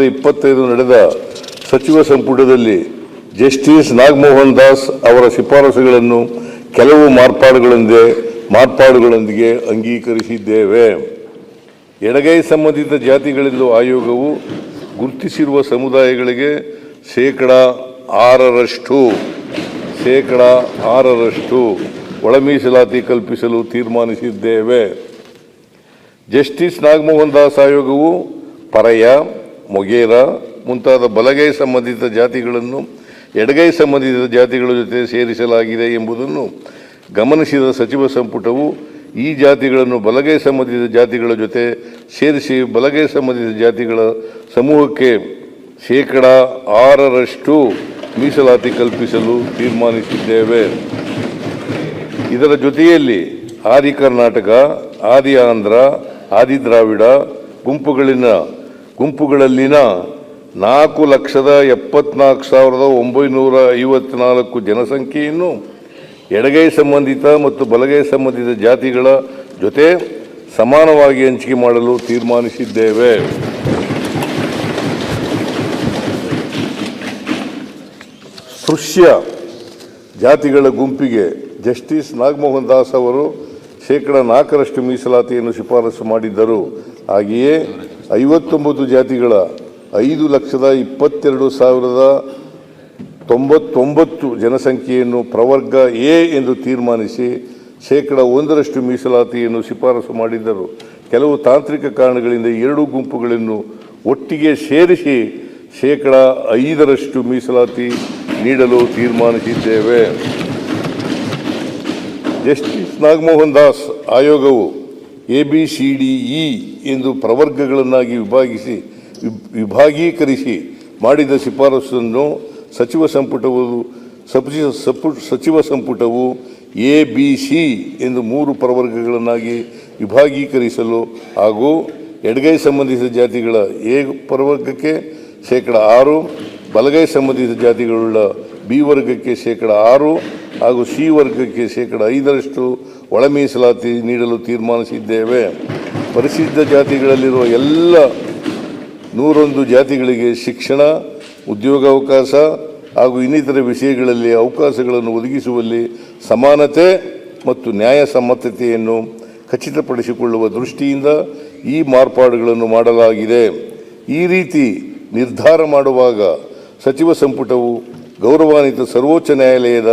ಇಪ್ಪತ್ತೈದು ನಡೆದ ಸಚಿವ ಸಂಪುಟದಲ್ಲಿ ಜಸ್ಟಿಸ್ ನಾಗಮೋಹನ್ ದಾಸ್ ಅವರ ಶಿಫಾರಸುಗಳನ್ನು ಕೆಲವು ಮಾರ್ಪಾಡುಗಳೊಂದಿಗೆ ಮಾರ್ಪಾಡುಗಳೊಂದಿಗೆ ಅಂಗೀಕರಿಸಿದ್ದೇವೆ. ಎಡಗೈ ಸಂಬಂಧಿತ ಜಾತಿಗಳಲ್ಲೂ ಆಯೋಗವು ಗುರುತಿಸಿರುವ ಸಮುದಾಯಗಳಿಗೆ ಶೇಕಡ ಆರರಷ್ಟು ಶೇಕಡ ಆರರಷ್ಟು ಒಳ ಮೀಸಲಾತಿ ಕಲ್ಪಿಸಲು ತೀರ್ಮಾನಿಸಿದ್ದೇವೆ. ಜಸ್ಟಿಸ್ ನಾಗಮೋಹನ್ ದಾಸ್ ಆಯೋಗವು ಪರಯ ಮೊಗೇರ ಮುಂತಾದ ಬಲಗೈ ಸಂಬಂಧಿತ ಜಾತಿಗಳನ್ನು, ಎಡಗೈ ಸಂಬಂಧಿತ ಜಾತಿಗಳ ಜೊತೆ ಸೇರಿಸಲಾಗಿದೆ ಎಂಬುದನ್ನು ಗಮನಿಸಿದ ಸಚಿವ ಸಂಪುಟವು ಈ ಜಾತಿಗಳನ್ನು ಬಲಗೈ ಸಂಬಂಧಿತ ಜಾತಿಗಳ ಜೊತೆ ಸೇರಿಸಿ ಬಲಗೈ ಸಂಬಂಧಿತ ಜಾತಿಗಳ ಸಮೂಹಕ್ಕೆ ಶೇಕಡ ಆರರಷ್ಟು ಮೀಸಲಾತಿ ಕಲ್ಪಿಸಲು ತೀರ್ಮಾನಿಸಿದ್ದೇವೆ. ಇದರ ಜೊತೆಯಲ್ಲಿ ಆದಿ ಕರ್ನಾಟಕ, ಆದಿ ಆಂಧ್ರ, ಆದಿ ದ್ರಾವಿಡ, ಗುಂಪುಗಳಿನ ಗುಂಪುಗಳಲ್ಲಿನ ನಾಲ್ಕು ಲಕ್ಷದ ಎಪ್ಪತ್ನಾಲ್ಕು ಸಾವಿರದ ಒಂಬೈನೂರ ಐವತ್ನಾಲ್ಕು ಜನಸಂಖ್ಯೆಯನ್ನು ಎಡಗೈ ಸಂಬಂಧಿತ ಮತ್ತು ಬಲಗೈ ಸಂಬಂಧಿತ ಜಾತಿಗಳ ಜೊತೆ ಸಮಾನವಾಗಿ ಹಂಚಿಕೆ ಮಾಡಲು ತೀರ್ಮಾನಿಸಿದ್ದೇವೆ. ಸೃಶ್ಯ ಜಾತಿಗಳ ಗುಂಪಿಗೆ ಜಸ್ಟಿಸ್ ನಾಗಮೋಹನ್ ದಾಸ್ ಅವರು ಶೇಕಡ ನಾಲ್ಕರಷ್ಟು ಮೀಸಲಾತಿಯನ್ನು ಶಿಫಾರಸು ಮಾಡಿದ್ದರು. ಹಾಗೆಯೇ ಐವತ್ತೊಂಬತ್ತು ಜಾತಿಗಳ ಐದು ಲಕ್ಷದ ಇಪ್ಪತ್ತೆರಡು ಸಾವಿರದ ತೊಂಬತ್ತೊಂಬತ್ತು ಜನಸಂಖ್ಯೆಯನ್ನು ಪ್ರವರ್ಗ ಎ ಎಂದು ತೀರ್ಮಾನಿಸಿ ಶೇಕಡ ಒಂದರಷ್ಟು ಮೀಸಲಾತಿಯನ್ನು ಶಿಫಾರಸು ಮಾಡಿದ್ದರು. ಕೆಲವು ತಾಂತ್ರಿಕ ಕಾರಣಗಳಿಂದ ಎರಡೂ ಗುಂಪುಗಳನ್ನು ಒಟ್ಟಿಗೆ ಸೇರಿಸಿ ಶೇಕಡ ಐದರಷ್ಟು ಮೀಸಲಾತಿ ನೀಡಲು ತೀರ್ಮಾನಿಸಿದ್ದೇವೆ. ಜಸ್ಟಿಸ್ ನಾಗಮೋಹನ್ ದಾಸ್ ಆಯೋಗವು A, B, C, D, E ಎಂದು ಪ್ರವರ್ಗಗಳನ್ನಾಗಿ ವಿಭಾಗಿಸಿ ವಿಭಾಗೀಕರಿಸಿ ಮಾಡಿದ ಶಿಫಾರಸನ್ನು ಸಚಿವ ಸಂಪುಟವು ಸಪಿ- ಸಪು- ಸಚಿವ ಸಂಪುಟವು ಎ, ಬಿ, ಸಿ ಎಂದು ಮೂರು ಪ್ರವರ್ಗಗಳನ್ನಾಗಿ ವಿಭಾಗೀಕರಿಸಲು ಹಾಗೂ ಎಡಗೈ ಸಂಬಂಧಿಸಿದ ಜಾತಿಗಳ ಎ ಪ್ರವರ್ಗಕ್ಕೆ ಶೇಕಡ ಆರು, ಬಲಗೈ ಸಂಬಂಧಿತ ಜಾತಿಗಳುಳ್ಳ ಬಿ ವರ್ಗಕ್ಕೆ ಶೇಕಡ ಆರು ಹಾಗೂ ಸಿ ವರ್ಗಕ್ಕೆ ಶೇಕಡ ಐದರಷ್ಟು ಒಳ ಮೀಸಲಾತಿ ನೀಡಲು ತೀರ್ಮಾನಿಸಿದ್ದೇವೆ. ಪರಿಶಿಷ್ಟ ಜಾತಿಗಳಲ್ಲಿರುವ ಎಲ್ಲ ನೂರೊಂದು ಜಾತಿಗಳಿಗೆ ಶಿಕ್ಷಣ, ಉದ್ಯೋಗಾವಕಾಶ ಹಾಗೂ ಇನ್ನಿತರ ವಿಷಯಗಳಲ್ಲಿ ಅವಕಾಶಗಳನ್ನು ಒದಗಿಸುವಲ್ಲಿ ಸಮಾನತೆ ಮತ್ತು ನ್ಯಾಯಸಮ್ಮತತೆಯನ್ನು ಖಚಿತಪಡಿಸಿಕೊಳ್ಳುವ ದೃಷ್ಟಿಯಿಂದ ಈ ಮಾರ್ಪಾಡುಗಳನ್ನು ಮಾಡಲಾಗಿದೆ. ಈ ರೀತಿ ನಿರ್ಧಾರ ಮಾಡುವಾಗ ಸಚಿವ ಸಂಪುಟವು ಗೌರವಾನ್ವಿತ ಸರ್ವೋಚ್ಚ ನ್ಯಾಯಾಲಯದ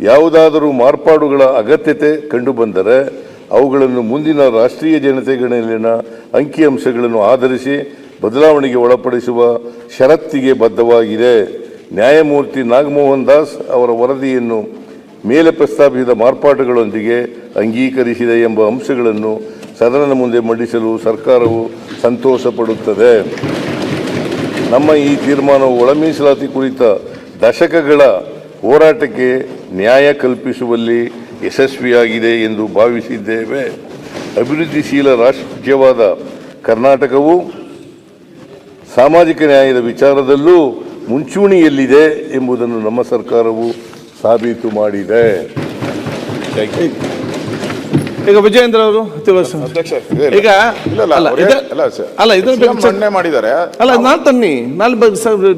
ಯಾವುದಾದರೂ ಮಾರ್ಪಾಡುಗಳ ಅಗತ್ಯತೆ ಕಂಡುಬಂದರೆ ಅವುಗಳನ್ನು ಮುಂದಿನ ರಾಷ್ಟ್ರೀಯ ಜನತೆಗಳಲ್ಲಿನ ಅಂಕಿಅಂಶಗಳನ್ನು ಆಧರಿಸಿ ಬದಲಾವಣೆಗೆ ಒಳಪಡಿಸುವ ಷರತ್ತಿಗೆ ಬದ್ಧವಾಗಿದೆ. ನ್ಯಾಯಮೂರ್ತಿ ನಾಗಮೋಹನ್ ದಾಸ್ ಅವರ ವರದಿಯನ್ನು ಮೇಲೆ ಪ್ರಸ್ತಾಪಿಸಿದ ಮಾರ್ಪಾಟುಗಳೊಂದಿಗೆ ಅಂಗೀಕರಿಸಿದೆ ಎಂಬ ಅಂಶಗಳನ್ನು ಸದನದ ಮುಂದೆ ಮಂಡಿಸಲು ಸರ್ಕಾರವು ಸಂತೋಷ ಪಡುತ್ತದೆ ನಮ್ಮ ಈ ತೀರ್ಮಾನವು ಒಳಮೀಸಲಾತಿ ಕುರಿತ ದಶಕಗಳ ಹೋರಾಟಕ್ಕೆ ನ್ಯಾಯ ಕಲ್ಪಿಸುವಲ್ಲಿ ಯಶಸ್ವಿಯಾಗಿದೆ ಎಂದು ಭಾವಿಸಿದ್ದೇವೆ. ಅಭಿವೃದ್ಧಿಶೀಲ ರಾಜ್ಯವಾದ ಕರ್ನಾಟಕವು ಸಾಮಾಜಿಕ ನ್ಯಾಯದ ವಿಚಾರದಲ್ಲೂ ಮುಂಚೂಣಿಯಲ್ಲಿದೆ ಎಂಬುದನ್ನು ನಮ್ಮ ಸರ್ಕಾರವು ಸಾಬೀತು ಮಾಡಿದೆ. ಈಗ ವಿಜಯೇಂದ್ರ ಅವರು ತಿಳಿಸ ಅಧ್ಯಕ್ಷ ಈಗ ಇಲ್ಲ ಇಲ್ಲ ಅಲ್ಲ, ಇದನ್ನ ಮಾಡಿದ್ದಾರೆ. ಅಲ್ಲ ನಾನು ತನ್ನಿ ನಾಳೆ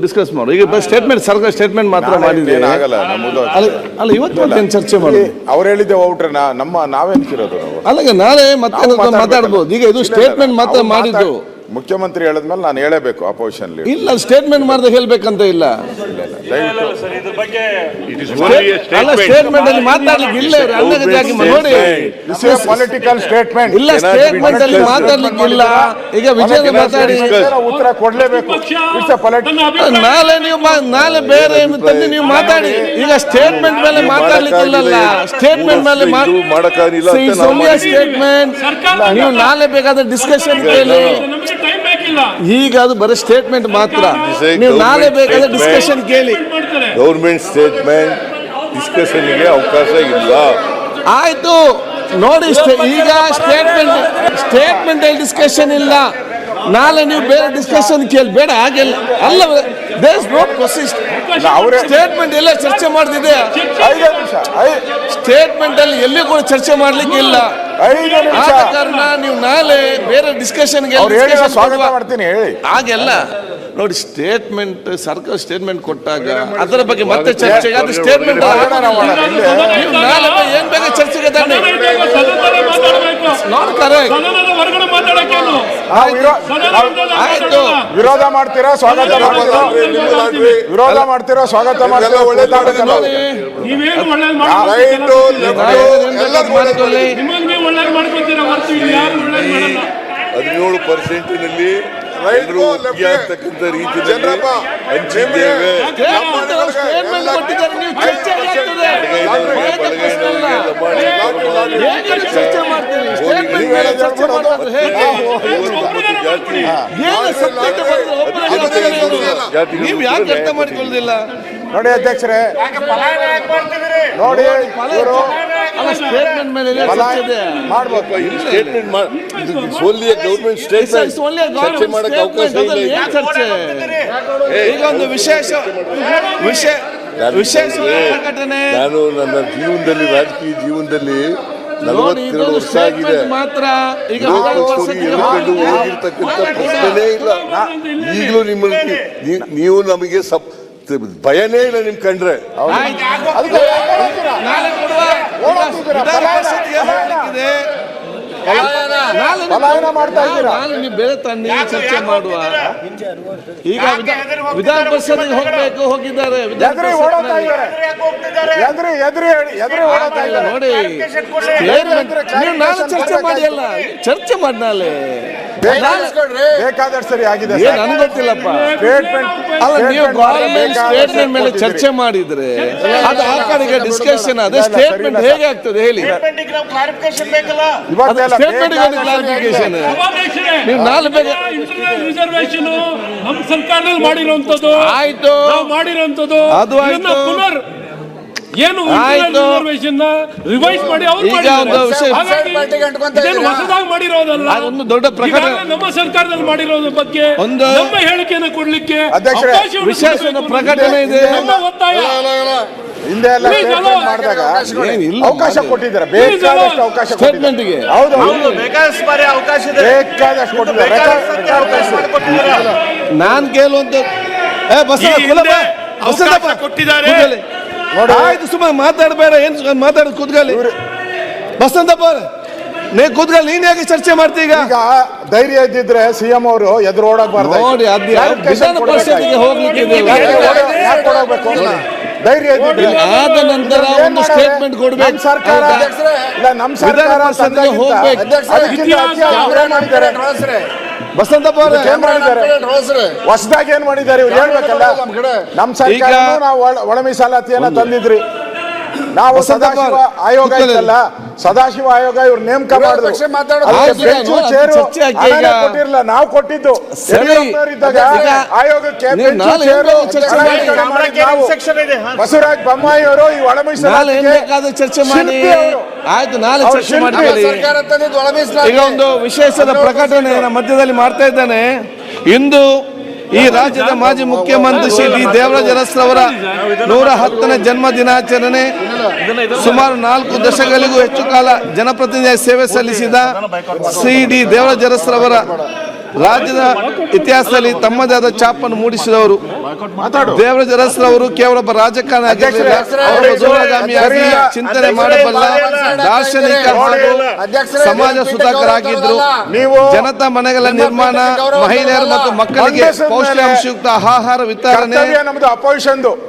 ಡಿಸ್ಕಸ್ ಮಾಡು. ಈಗ ಸ್ಟೇಟ್ಮೆಂಟ್ ಸರ್ಕಾರ ಸ್ಟೇಟ್ಮೆಂಟ್ ಮಾತ್ರ ಮಾಡಿದ್ದೇನೆ ನಮ್ಮದು ಅಲ್ಲ ಅಲ್ಲ ಇವತ್ತು ಚರ್ಚೆ ಮಾಡಿ ಅವ್ರು ಹೇಳಿದ್ದೆ ಔಟ್ರೆ ನಮ್ಮ ನಾವೇನ್ಕಿರೋದು ನಾವು. ಅಲ್ಲ ನಾಳೆ ಮತ್ತೆ. ಮಾತಾಡ್ಬೋದು. ಈಗ ಇದು ಸ್ಟೇಟ್ಮೆಂಟ್ ಮಾತ್ರ ಮಾಡಿದ್ದು. ಮುಖ್ಯಮಂತ್ರಿ ಹೇಳಿದ್ಮೇಲೆ ನಾನು ಹೇಳಬೇಕು ಅಪೋಸಿಷನ್ ಲೀಡರ್ ಇಲ್ಲ ಸ್ಟೇಟ್ಮೆಂಟ್ ಮಾಡಿದಾಗ ಹೇಳ್ಬೇಕಂತ ಇಲ್ಲ. ದಯವಿಟ್ಟು ಸರ್ ಇದ್ರ ಬಗ್ಗೆ ಅಲ್ಲ ಸ್ಟೇಟ್ಮೆಂಟ್ ಅಲ್ಲಿ ಮಾತಾಡ್ಲಿಕ್ಕೆ ಇಲ್ಲ ನೋಡಿ? ಪೊಲಿಟಿಕಲ್ ಸ್ಟೇಟ್ಮೆಂಟ್ ಇಲ್ಲ ಸ್ಟೇಟ್ಮೆಂಟ್ ಅಲ್ಲಿ ಮಾತಾಡ್ಲಿಕ್ಕೆ ಇಲ್ಲ. ಈಗ ವಿಜಯ ಮಾತಾಡಿ. ಉತ್ತರ ಕೊಡ್ಲೇಬೇಕು. ನಾಳೆ ನೀವು ಮಾ- ನಾಳೆ ಬೇರೆ ಏನು ತಂದು ನೀವು ಮಾತಾಡಿ. ಈಗ ಸ್ಟೇಟ್ಮೆಂಟ್ ಮೇಲೆ ಮಾತಾಡ್ಲಿಕ್ಕೆ ಇಲ್ಲಲ್ಲ. ಸ್ಟೇಟ್ಮೆಂಟ್ ಮೇಲೆ ಮಾಡಕ್ಕಾಗಿಲ್ಲ ಸ್ಟೇಟ್ಮೆಂಟ್ ನೀವು ನಾಳೆ ಬೇಕಾದ್ರೆ ಡಿಸ್ಕಷನ್ ಕೇಳಿ. ಈಗ ಅದು ಬರೀ ಸ್ಟೇಟ್ಮೆಂಟ್ ಮಾತ್ರ. ನೀವು ನಾಳೆ government ಬೇಕಾದ್ರೆ. ಡಿಸ್ಕಷನ್ ಕೇಳಿ. ಗೌರ್ಮೆಂಟ್ ಸ್ಟೇಟ್ಮೆಂಟ್ ಡಿಸ್ಕಷನ್ಗೆ ಅವಕಾಶ ಇಲ್ಲ. ಆಯ್ತು. ನೋಡಿ ಸ್ಟೇ- ಈಗ ಸ್ಟೇಟ್ಮೆಂಟ್ ಸ್ಟೇಟ್ಮೆಂಟ್ ಅಲ್ಲಿ ಡಿಸ್ಕಷನ್ ಇಲ್ಲ. ನಾಳೆ ನೀವು ಬೇರೆ ಡಿಸ್ಕಷನ್ ಕೇಳಿ. ಬೇಡ ಹಾಗೆಲ್ಲ ಅಲ್ಲ ದೇಸ್ ನೋ ಪ್ರೊಸೀಸ್ ಅವರೇ ಸ್ಟೇಟ್ಮೆಂಟ್ ಎಲ್ಲ ಚರ್ಚೆ ಮಾಡ್ತಿದೆ. ಐದು ನಿಮಿಷ ಸ್ಟೇಟ್ಮೆಂಟ್ ಅಲ್ಲಿ ಎಲ್ಲಿ ಕೂಡ ಚರ್ಚೆ ಮಾಡ್ಲಿಕ್ಕೆ ಇಲ್ಲ ಐದು ನಿಮಿಷ. ಆದ ಕಾರಣ ನೀವು ನಾಳೆ ಬೇರೆ ಡಿಸ್ಕಷನ್ಗೆ ಅವ್ರು ಹೇಳಿ ನಾನು ಸ್ವಾಗತ ಮಾಡ್ತೀನಿ ಹೇಳಿ. ಹಾಗೆಲ್ಲ. ನೋಡಿ ಸ್ಟೇಟ್ಮೆಂಟ್ ಸರ್ಕಾರ ಸ್ಟೇಟ್ಮೆಂಟ್ ಕೊಟ್ಟಾಗ ಅದರ ಬಗ್ಗೆ ಮತ್ತೆ ಚರ್ಚೆಗೆ ಅದು ಸ್ಟೇಟ್ಮೆಂಟ್. ನೀವು ನಾಳೆ ಏನ್ ಬೇಕಾದ್ರೆ ಚರ್ಚೆಗೆ ತನ್ನಿ ನಾಟ್ ಕರೆಕ್ಟ್ ವಿರೋ- ನಾವು ಆಯ್ತು. ವಿರೋಧ ಮಾಡ್ತೀರಾ ಸ್ವಾಗತ ಮಾಡ್ತೀರಾ? ವಿರೋಧ ಮಾಡ್ತೀರಾ ಸ್ವಾಗತ ಮಾಡ್ತೀರಾ? ಕೂತಾಡೋದಲ್ಲ. ನೀವೇನು ಒಳ್ಳೇದು ರೈಟು, ಮಾಡ್ಕೊತೀರಾ ಮಾಡ್ಕೊಳ್ಳಿ. ನಿಮಗೆ ನೀವು ಒಳ್ಳೇದು ಮಾಡ್ಕೊತೀರಾ? ಹೊರತು ಯಾರು ಒಳ್ಳೇದು ಮಾಡಲ್ಲ. ಹದಿನೇಳು ಪರ್ಸೆಂಟಿನಲ್ಲಿ ಆಗ್ತಕ್ಕಂಥ ರೀತಿಯಲ್ಲಿ ಹಂಚಿದ್ದೇವೆ ನೀವು ಯಾಕೆ ಅರ್ಥ ಮಾಡ್ಕೊಳ್ಳೋದಿಲ್ಲ ನೋಡಿ ಅಧ್ಯಕ್ಷರೇ ನೋಡಿ ಸ್ಟೇಟ್ಮೆಂಟ್ ಮೇಲೆ ಮಾಡ್ಬೇಕು. ಸ್ಟೇಟ್ಮೆಂಟ್ ಸೋಲಿಯ ಗೌರ್ಮೆಂಟ್ ಸ್ಟೇಟ್ಮೆಂಟ್ ಚರ್ಚೆ ಮಾಡಕ್ಕೆ ಅವಕಾಶ ಇಲ್ಲ ಈಗ. ಒಂದು ವಿಶೇಷ ವಿಶೇಷ ನಾನು ವಿಶೇಷ ಪ್ರಕಟಣೆ ನಾನು ನನ್ನ ಜೀವನದಲ್ಲಿ ರಾಜಕೀಯ ಜೀವನದಲ್ಲಿ ನಲವತ್ತೆರಡು ವರ್ಷ ಆಗಿದೆ. ಮಾತ್ರ ಈಗ ಹೋಗಿರ್ತಕ್ಕಂಥ ಪ್ರಶ್ನೆನೇ ಇಲ್ಲ. ಈಗಲೂ ನಿಮ್ಮ ನೀವು ನಮಗೆ ಸಪ್ ಭಯನೇ ಇಲ್ಲ ನಿಮ್ ಕಂಡ್ರೆ. ಮಾಡ್ತಾ ಬೇರೆ ತನ್ನಿ ಚರ್ಚೆ ಮಾಡುವ. ಈಗ ವಿಧಾನ ಪರಿಷತ್ ಪರಿಷತ್ಗೆ ಹೋಗ್ಬೇಕು ಹೋಗಿದ್ದಾರೆ. ನೋಡಿ ನಾಳೆ ಚರ್ಚೆ ಮಾಡಿ ಅಲ್ಲ ಚರ್ಚೆ ಮಾಡಿ ನಾಳೆ ಬೇಕಾದಷ್ಟು ಸರಿ ಆಗಿದೆ ಏನ್ ನನ್ಗೆ ಗೊತ್ತಿಲ್ಲಪ್ಪ. ಸ್ಟೇಟ್ಮೆಂಟ್ ಅಲ್ಲ ನೀವು ಗೌರ್ಮೆಂಟ್ ಸ್ಟೇಟ್ಮೆಂಟ್ ಮೇಲೆ ಚರ್ಚೆ ಮಾಡಿದ್ರೆ ಅದು ಆ ಕಡೆಗೆ ಡಿಸ್ಕಷನ್ ಅದೇ ಸ್ಟೇಟ್ಮೆಂಟ್ ಹೇಗೆ ಆಗ್ತದೆ ಹೇಳಿ. ಸ್ಟೇಟ್ಮೆಂಟ್ ಕ್ಲಾರಿಫಿಕೇಶನ್ ನೀವು ನಾಲ್ಕು ರಿಸರ್ವೇಶನ್ ನಮ್ಮ ಸರ್ಕಾರದಲ್ಲಿ ಮಾಡಿರುವಂತದ್ದು ಆಯ್ತು. ನಾವು ಮಾಡಿರುವಂತದ್ದು ಅದು ಪುನರ್ ಏನು. ರಿಸರ್ವೇಶನ್ ರಿವೈಸ್ ಮಾಡಿ ಅವ್ರು. ಒಂದು ಹೊಸದಾಗಿ ಮಾಡಿರೋದಲ್ಲ. ಅದೊಂದು ದೊಡ್ಡ ಪ್ರಕರಣ. ನಮ್ಮ ಸರ್ಕಾರದಲ್ಲಿ ಮಾಡಿರೋದ್ರ ಬಗ್ಗೆ ಒಂದು- ನಮ್ಮ ಹೇಳಿಕೆಯನ್ನು ಕೊಡ್ಲಿಕ್ಕೆ ವಿಶೇಷ ಪ್ರಕಟಣೆ ಇದೆ. ಒತ್ತಾಯ. ಹಿಂದೆ ಎಲ್ಲ ಸ್ಟೇಟ್ಮೆಂಟ್ ಮಾಡಿದಾಗ ಏನಿಲ್ಲ ಅವಕಾಶ. ಕೊಟ್ಟಿದ್ದಾರೆ? ಬೇಕಾದಷ್ಟು ಅವಕಾಶ Statement ಗೆ. ಹೌದು ಹೌದು. ಬೇಕಾದಷ್ಟು ಬಾರಿ ಅವಕಾಶ ಇದೆ. ಬೇಕಾದಷ್ಟು ಕೊಟ್ಟಿದ್ದಾರೆ? ನಾನು ಕೇಳುವಂತ ಬಸ್ ಅವಕಾಶ ಕೊಟ್ಟಿದ್ದಾರೆ. ನೋಡಿ. ಆಯ್ತು ಸುಮ್ಮನೆ ಮಾತಾಡಬೇಡ ಏನ್ ಮಾತಾಡೋದು ಮಾತಾಡ ಕೂತ್ಕೊಳ್ಳಿ ಬಸಂತಪ್ಪ ನೀ ಕೂತ್ಕೊಳ್ಳಿ ನೀನ್ ಯಾಕೆ ಚರ್ಚೆ ಮಾಡ್ತೀ ಈಗ? ಈಗ ಧೈರ್ಯ ಇದ್ದಿದ್ರೆ ಸಿಎಂ ಅವರು ಎದುರು ಓಡಾಕ್ಬಾರ್ದು ನೋಡಿ ಅದು ವಿಧಾನ ಹೋಗ್ಲಿಕ್ಕೆ ಧೈರ್ಯ ಇದ್ದಿದ್ರೆ ಇಲ್ಲಿ ಆದ ನಂತರ ಒಂದು ಮಾಡೋದು? ಸ್ಟೇಟ್ಮೆಂಟ್ ಕೊಡ್ಬೇಕು. ನಮ್ ಸರ್ಕಾರ ಹೌದಾ? ಇಲ್ಲ ನಮ್ಮ ವಿಧಾನ ಸರ್ಕಾರ ಪರಿಷತ್ಗೆ ತಂದಾಗಿಂದ ಹೋಗ್ಬೇಕು. ಅದಕ್ಕಿಂತ ಹೆಚ್ಚಾಗಿ ಅವ್ರು ಮಾಡಿದ್ದಾರೆ. ಬಸಂತಪ್ಪ ಹೊಸದಾಗಿ ಏನ್ ಮಾಡಿದ್ದಾರೆ ಇವ್ರು ಹೇಳ್ಬೇಕಲ್ಲ? ನಮ್ ಸರ್ಕಾರ ನಾವು ಒಳ- ಒಳ ಮೀಸಲಾತಿಯನ್ನ ತಂದಿದ್ರಿ. ನಾವು ಸದಾಶಿವ ಆಯೋಗ ಇದೆಲ್ಲ ಸದಾಶಿವ ಆಯೋಗ ಇವ್ರು ನೇಮಕ ಮಾಡಿದ್ರು ಕೊಟ್ಟಿರಲ್ಲ ಬೆಂಚು, ಚೇರು ಈಗ- ನಾವು ಕೊಟ್ಟಿದ್ದು ಇದ್ದಾಗ ಆಯೋಗಕ್ಕೆ ಬೆಂಚು, ಚೇರು. ಬಸವರಾಜ ಬೊಮ್ಮಾಯಿ ಅವರು ಈ ಒಳ ಚರ್ಚೆ ಮಾಡಿ. ಆಯ್ತು ನಾಳೆ ಚರ್ಚೆ ಮಾಡಿ ಈಗ ಒಂದು ವಿಶೇಷದ ಪ್ರಕಟಣೆ ಮಧ್ಯದಲ್ಲಿ ಮಾಡ್ತಾ ಇದ್ದಾನೆ. ಇಂದು ಈ ರಾಜ್ಯದ ಮಾಜಿ ಮುಖ್ಯಮಂತ್ರಿ ಶ್ರೀ ಡಿ. ದೇವರಾಜ ಅರಸ್ರವರ ನೂರ ಹತ್ತನೇ ಜನ್ಮ ದಿನಾಚರಣೆ ಸುಮಾರು ನಾಲ್ಕು ದಶಕಗಳಿಗೂ ಹೆಚ್ಚು ಕಾಲ ಜನಪ್ರತಿನಿಧಿ ಸೇವೆ ಸಲ್ಲಿಸಿದ ಶ್ರೀ ಡಿ. ದೇವರಾಜ ಅರಸ್ರವರ ರಾಜ್ಯದ ಇತಿಹಾಸದಲ್ಲಿ ತಮ್ಮದೇ ಆದ ಛಾಪನ್ನು ಮೂಡಿಸಿದವರು. ಮಾತಾಡು. ದೇವರಾಜ ಅರಸ್ರವರು ಕೇವಲ ಒಬ್ಬ ರಾಜಕಾರಣ ಅವರು ಚಿಂತನೆ ಮಾಡಬಲ್ಲ. ದಾರ್ಶನಿಕ ಸಮಾಜ ಸುಧಾಕರಾಗಿದ್ರು ನೀವು ಜನತಾ ಮನೆಗಳ ನಿರ್ಮಾಣ ಮಹಿಳೆಯರು ಮತ್ತು ಮಕ್ಕಳಿಗೆ ಪೌಷ್ಟಿಕಾಂಶಯುಕ್ತ ಆಹಾರ ವಿತರಣೆ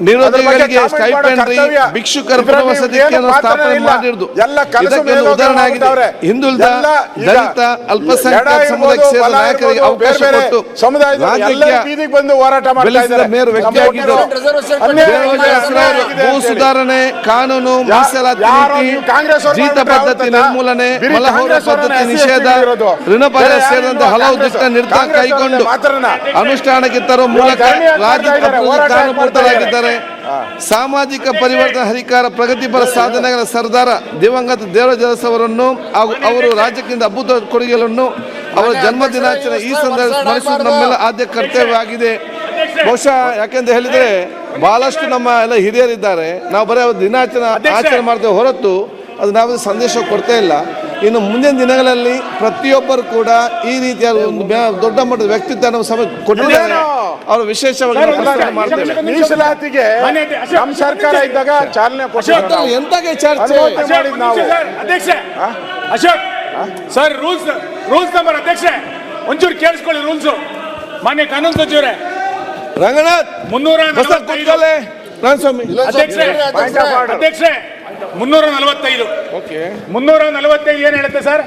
ನಿರುದ್ಯೋಗಿಗಳಿಗೆ ಸ್ಟೈಪೆಂಡ್ರಿ ಭಿಕ್ಷುಕರ ಪುನರ್ವಸತಿಯನ್ನು ಸ್ಥಾಪನೆ ಮಾಡಿರುವುದು ಎಲ್ಲ ಕೆಲಸ ಇದಕ್ಕೆ ಒಂದು ಉದಾಹರಣೆ ಆಗಿದೆ. ಹಿಂದುಳಿದ ದಲಿತ ಅಲ್ಪಸಂಖ್ಯಾತ ಸಮುದಾಯಕ್ಕೆ ಸೇರಿದ ನಾಯಕರಿಗೆ ಅವಕಾಶ ಕೊಟ್ಟು ಸಮುದಾಯದ ಎಲ್ಲ ರಾಜ್ಯಕ್ಕೆ ಬೀದಿಗೆ ಬಂದು ಹೋರಾಟ ಮಾಡ್ತಾ ಇದ್ದಾರೆ. ಮೇರು ವ್ಯಕ್ತಿಯಾಗಿದ್ದರು. ಆಗಿದೆ, ಆಗಿದೆ ಭೂ ಸುಧಾರಣೆ ಕಾನೂನು ಮೀಸಲಾತಿ ನೀತಿ ಜೀತ ಪದ್ಧತಿ ನಿರ್ಮೂಲನೆ ಮಲಹೋರ ಪದ್ಧತಿ ನಿಷೇಧ. ಋಣ ಪರಿಹಾರ ಸೇರಿದಂತೆ ಹಲವು ದಿಟ್ಟ ನಿರ್ಧಾರ ಕೈಗೊಂಡು ಅನುಷ್ಠಾನಕ್ಕೆ ತರುವ ಮೂಲಕ ರಾಜ್ಯ ಕಾರಣಭೂತರಾಗಿದ್ದಾರೆ ಸಾಮಾಜಿಕ ಪರಿವರ್ತನಾ ಹರಿಕಾರ ಪ್ರಗತಿಪರ ಸಾಧನೆಗಳ ಸರ್ದಾರ ದಿವಂಗತ ದೇವರಾಜ ಅವರನ್ನು ಹಾಗೂ ಅವರು ರಾಜ್ಯಕ್ಕಿಂತ ಅಭೂತ ಕೊಡುಗೆಗಳನ್ನು ಅವರ ಜನ್ಮ ದಿನಾಚರಣೆ ಈ ಸಂದರ್ಭ ಸ್ಮರಿಸುವುದು ನಮ್ಮೆಲ್ಲ ಆದ್ಯ ಕರ್ತವ್ಯವಾಗಿದೆ. ಬಹುಶಃ ಯಾಕೆಂತ ಹೇಳಿದ್ರೆ ಬಹಳಷ್ಟು ನಮ್ಮ ಎಲ್ಲ ಹಿರಿಯರಿದ್ದಾರೆ. ನಾವು ಬರೀ ಅವ್ರ ದಿನಾಚರಣೆ ಆಚರಣೆ ಮಾಡ್ತೇವೆ ಹೊರತು ಅದು ನಾವು ಸಂದೇಶ ಕೊಡ್ತಾ ಇಲ್ಲ. ಇನ್ನು ಮುಂದಿನ ದಿನಗಳಲ್ಲಿ ಪ್ರತಿಯೊಬ್ಬರು ಕೂಡ ಈ ರೀತಿಯ ಒಂದು ದೊಡ್ಡ ಮಟ್ಟದ ವ್ಯಕ್ತಿತ್ವ ನಮ್ಮ ಸಭೆ ಕೊಟ್ಟಿದ್ದಾರೆ ಅವರು ವಿಶೇಷವಾಗಿ ಮೀಸಲಾತಿಗೆ ನಮ್ಮ ಸರ್ಕಾರ ಇದ್ದಾಗ ಚಾಲನೆ. ಎಂತಾಗೆ ಚರ್ಚೆ? ಅನುಮತಿ ಮಾಡಿದ್ ನಾವು. ಅಧ್ಯಕ್ಷ Ashok sir rules rules number ಅಧ್ಯಕ್ಷ. ಒಂಚೂರು ಕೇಳಿಸ್ಕೊಳ್ಳಿ ರೂಲ್ಸು ಮಾನ್ಯ ಕಾನೂನು ಸಚಿವರೇ. ರಂಗನಾಥ್ ಮುನ್ನೂರ ಕೂತ್ಕೊಳ್ಳಿ ರಾಮ್ ಸ್ವಾಮಿ. ಅಧ್ಯಕ್ಷೆ Point of order. ಅಧ್ಯಕ್ಷೆ ಮುನ್ನೂರ ನಲವತ್ತೈದು. ಓಕೆ. ಮುನ್ನೂರ ನಲವತ್ತೈದು ಏನ್ ಹೇಳುತ್ತೆ ಸರ್?